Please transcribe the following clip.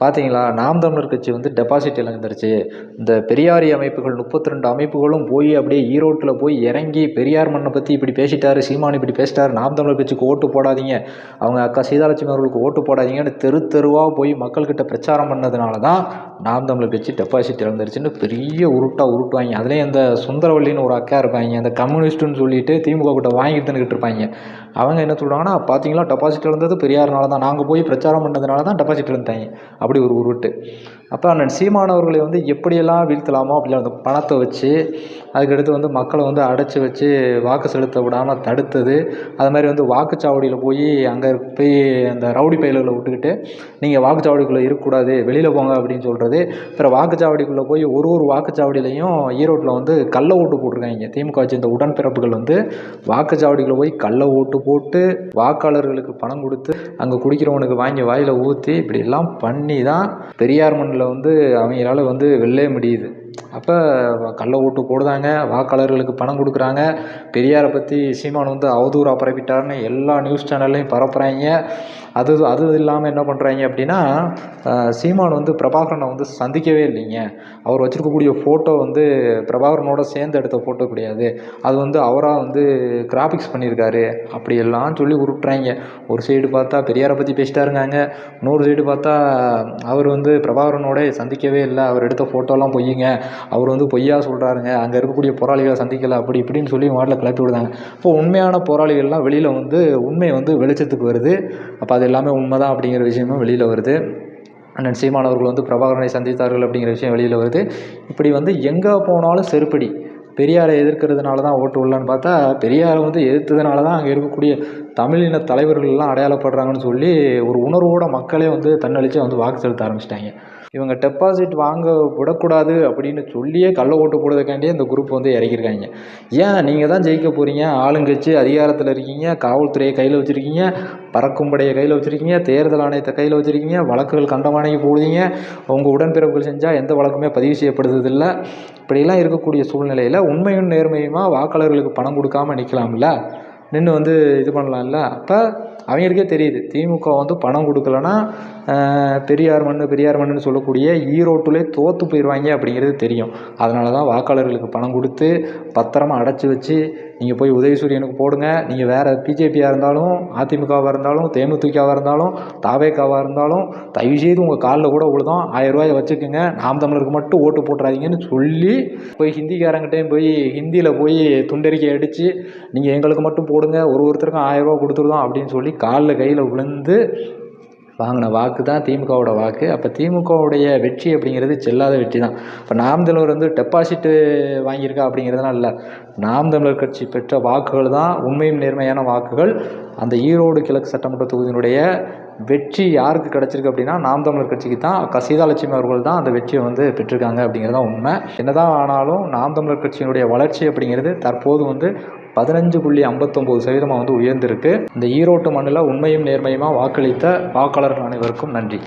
பார்த்தீங்களா நாம் தமிழர் கட்சி வந்து டெபாசிட் இழந்துருச்சு. இந்த பெரியாரி அமைப்புகள் முப்பத்தி ரெண்டு அமைப்புகளும் போய் அப்படியே ஈரோட்டில் போய் இறங்கி பெரியார் மண்ணை பற்றி இப்படி பேசிட்டாரு சீமான் இப்படி பேசிட்டாரு நாம் தமிழர் கட்சிக்கு ஓட்டு போடாதீங்க. அவங்க அக்கா சீதாலட்சுமி அவர்களுக்கு ஓட்டு போடாதீங்கன்னு தெரு தெருவாக போய் மக்கள்கிட்ட பிரச்சாரம் பண்ணதுனால தான் நாம் தமிழர் கட்சி டெபாசிட் இழந்துருச்சுன்னு பெரிய உருட்டாக உருட்டுவாங்க. அதுலேயும் அந்த சுந்தரவல்லின்னு ஒரு அக்கா இருப்பாங்க. அந்த கம்யூனிஸ்ட்டுன்னு சொல்லிட்டு திமுக கிட்ட வாங்கிட்டு தின்னுக்கிட்டு இருப்பாங்க. அவங்க என்ன சொல்கிறாங்கன்னா பார்த்தீங்களா டெபாசிட் இழந்தது பெரியார்னால தான். நாங்கள் போய் பிரச்சாரம் பண்ணதுனால தான் டெபாசிட் இழந்தாங்க அப்படி ஒரு உருட்டு அப்போ அண்ணன் சீமானவர்களை வந்து எப்படியெல்லாம் வீழ்த்தலாமோ அப்படிலாம் அந்த பணத்தை வச்சு அதுக்கடுத்து வந்து மக்களை வந்து அடைச்சி வச்சு வாக்கு செலுத்த விடாமல் தடுத்தது. அது மாதிரி வந்து வாக்குச்சாவடியில் போய் அங்கே போய் அந்த ரவுடி பயல்களை விட்டுக்கிட்டு நீங்கள் வாக்குச்சாவடிக்குள்ளே இருக்கக்கூடாது. வெளியில் போங்க அப்படின்னு சொல்கிறது அப்புறம் வாக்குச்சாவடிக்குள்ளே போய் ஒரு ஒரு வாக்குச்சாவடியிலையும் ஈரோட்டில் வந்து கள்ள ஓட்டு போட்டிருக்காங்க. திமுக வச்சு இந்த உடன்பிறப்புகள் வந்து வாக்குச்சாவடிக்குள்ளே போய் கள்ள ஓட்டு போட்டு வாக்காளர்களுக்கு பணம் கொடுத்து அங்கே குடிக்கிறவனுக்கு வாங்கி வாயில் ஊற்றி இப்படி எல்லாம் பண்ணி தான் பெரியார் மண்ணில் வந்து அவங்களால வந்து வெல்லவே முடியுது. அப்போ கள்ள ஓட்டு போடுதாங்க வாக்காளர்களுக்கு பணம் கொடுக்குறாங்க. பெரியாரை பற்றி சீமான் வந்து அவதூறாக பரப்பிட்டாருன்னு எல்லா நியூஸ் சேனல்லையும் பரப்புகிறாங்க அது அது இல்லாமல் என்ன பண்ணுறாங்க அப்படின்னா சீமான் வந்து பிரபாகரனை வந்து சந்திக்கவே இல்லைங்க. அவர் வச்சுருக்கக்கூடிய ஃபோட்டோ வந்து பிரபாகரனோட சேர்ந்து எடுத்த ஃபோட்டோ கிடையாது. அது வந்து அவராக வந்து கிராஃபிக்ஸ் பண்ணியிருக்காரு. அப்படியெல்லாம் சொல்லி உருட்டுறாங்க. ஒரு சைடு பார்த்தா பெரியாரை பற்றி பேசிட்டாருங்காங்க. இன்னொரு சைடு பார்த்தா அவர் வந்து பிரபாகரனோட சந்திக்கவே இல்லை. அவர் எடுத்த ஃபோட்டோலாம் பொய்யுங்க. அவர் வந்து பொய்யா சொல்கிறாருங்க அங்கே இருக்கக்கூடிய போராளிகளை சந்திக்கலை அப்படி இப்படின்னு சொல்லி மாட்டில் கிளப்பி விடுதாங்க இப்போ உண்மையான போராளிகள்லாம் வெளியில் வந்து உண்மை வந்து வெளிச்சத்துக்கு வருது. அப்போ அது எல்லாமே உண்மை தான் அப்படிங்கிற விஷயமும் வெளியில் வருது. அண்ணன் சீமானவர்கள் வந்து பிரபாகரனை சந்தித்தார்கள் அப்படிங்கிற விஷயம் வெளியில் வருது. இப்படி வந்து எங்கே போனாலும் செருப்படி. பெரியாரை எதிர்க்கிறதுனால தான் ஓட்டு உள்ளான்னு பார்த்தா பெரியாரை வந்து எதிர்த்ததுனால தான் அங்கே இருக்கக்கூடிய தமிழின தலைவர்கள்லாம் அடையாளப்படுறாங்கன்னு சொல்லி ஒரு உணர்வோட மக்களே வந்து தன்னழிச்சு வந்து வாக்கு செலுத்த ஆரம்பிச்சிட்டாங்க. இவங்க டெபாசிட் வாங்க விடக்கூடாது அப்படின்னு சொல்லியே கள்ள ஓட்டு போடுறதுக்காண்டியே இந்த குரூப் வந்து இறக்கியிருக்காங்க ஏன்? நீங்கள் தான் ஜெயிக்க போகிறீங்க ஆளுங்கட்சி அதிகாரத்தில் இருக்கீங்க. காவல்துறையை கையில் வச்சுருக்கீங்க. பறக்கும் படையை கையில் வச்சுருக்கீங்க. தேர்தல் ஆணையத்தை கையில் வச்சுருக்கீங்க. வழக்குகள் கண்டமானைக்கு போடுவீங்க உங்கள் உடன்பிறப்புகள் செஞ்சால் எந்த வழக்குமே பதிவு செய்யப்படுறதில்லை. இப்படியெல்லாம் இருக்கக்கூடிய சூழ்நிலையில் உண்மையும் நேர்மையுமா? வாக்காளர்களுக்கு பணம் கொடுக்காம நிற்கலாம்ல நின்று வந்து இது பண்ணலாம்ல? அப்போ அவங்களுக்கே தெரியுது. திமுக வந்து பணம் கொடுக்கலன்னா பெரியார் மண் பெரியார் மண்ணுன்னு சொல்லக்கூடிய ஈரோட்டிலே தோற்று போயிடுவாங்க அப்படிங்கிறது தெரியும். அதனால தான் வாக்காளர்களுக்கு பணம் கொடுத்து பத்திரமா அடைச்சி வச்சு நீங்கள் போய் உதயசூரியனுக்கு போடுங்க. நீங்கள் வேறு பிஜேபியாக இருந்தாலும் அதிமுகவாக இருந்தாலும் தேமுதிகவாக இருந்தாலும் தாவேக்காவாக இருந்தாலும் தயவுசெய்து உங்கள் காலில் கூட உள்ளதான் ஆயிரம் ரூபாயை வச்சுக்கோங்க. நாம் தமிழருக்கு மட்டும் ஓட்டு போட்டுறாதீங்கன்னு சொல்லி போய் ஹிந்திக்காரங்கிட்டையும் போய் ஹிந்தியில் போய் துண்டறிக்கை அடித்து நீங்கள் எங்களுக்கு மட்டும் போ போடுங்க ஒரு ஒருத்தருக்கும் ஆயிரரூவா கொடுத்துருதோம் அப்படின்னு சொல்லி காலில் கையில் விழுந்து வாங்கின வாக்கு தான் திமுகவோட வாக்கு. அப்போ திமுகவுடைய வெற்றி அப்படிங்கிறது செல்லாத வெற்றி தான். இப்போ நாம் தமிழர் வந்து டெபாசிட்டு வாங்கியிருக்கா அப்படிங்கிறதுலாம் இல்லை. நாம் தமிழர் கட்சி பெற்ற வாக்குகள் தான் உண்மையும் நேர்மையான வாக்குகள். அந்த ஈரோடு கிழக்கு சட்டமன்ற தொகுதியினுடைய வெற்றி யாருக்கு கிடச்சிருக்கு அப்படின்னா நாம் தமிழர் கட்சிக்கு தான். அக்கா சீதாலட்சுமி அவர்கள் தான் அந்த வெற்றியை வந்து பெற்றிருக்காங்க அப்படிங்கிறது தான் உண்மை. என்னதான் ஆனாலும் நாம் தமிழர் கட்சியினுடைய வளர்ச்சி அப்படிங்கிறது தற்போது வந்து பதினஞ்சு புள்ளி ஐம்பத்தொம்போது சதவீதமாக வந்து உயர்ந்திருக்கு. இந்த ஈரோட்டு மண்ணில் உண்மையும் நேர்மையுமாக வாக்களித்த வாக்காளர்கள் அனைவருக்கும் நன்றி.